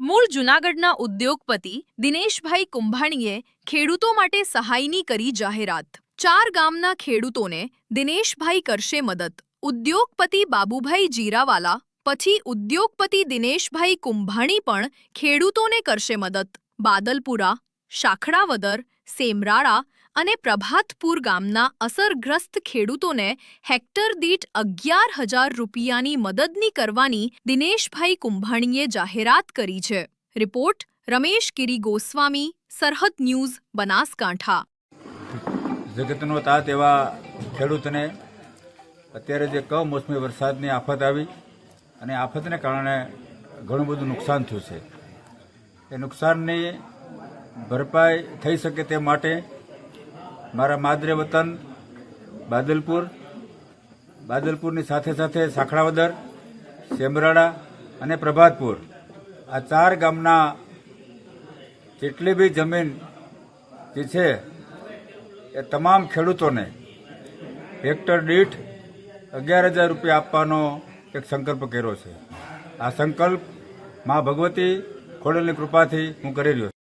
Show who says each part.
Speaker 1: મૂળ જૂનાગઢના ઉદ્યોગપતિ દિનેશભાઈ કુંભાણીએ ખેડૂતો માટે સહાયની કરી જાહેરાત. ચાર ગામના ખેડૂતોને દિનેશભાઈ કરશે મદદ. ઉદ્યોગપતિ બાબુભાઈ જીરાવાલા, પછી ઉદ્યોગપતિ દિનેશભાઈ કુંભાણી પણ ખેડૂતોને કરશે મદદ. બાદલપુરા, શાખડાવદર, સેમરાળા અને પ્રભાતપુર ગામના અસરગ્રસ્ત ખેડૂતોને હેક્ટર દીઠ અગિયાર હજાર રૂપિયાની મદદની કરવાની દિનેશભાઈ કુંભાણીએ જાહેરાત કરી છે. રિપોર્ટ રમેશ ગિરી ગોસ્વામી, સરહદ ન્યૂઝ, બનાસકાંઠા.
Speaker 2: જગતનો તાત એવા ખેડૂતને અત્યારે જે કમોસમી વરસાદની આફત આવી અને આફતને કારણે ઘણું બધું નુકસાન થયું છે. એ નુકસાનની ભરપાઈ થઈ શકે તે માટે મારા માદરે વતન, બાદલપુર. બાદલપુરની સાથે સાથે સાખડાવદર, સેમરાડા અને પ્રભાતપુર. આ ચાર ગામના જેટલી બી જમીન જે છે, એ તમામ ખેડૂતોને હેક્ટર દીઠ અગિયાર હજાર રૂપિયા આપવાનો એક સંકલ્પ કર્યો છે. આ સંકલ્પ મા ભગવતી ખોડલની કૃપાથી હું કરી રહ્યો છું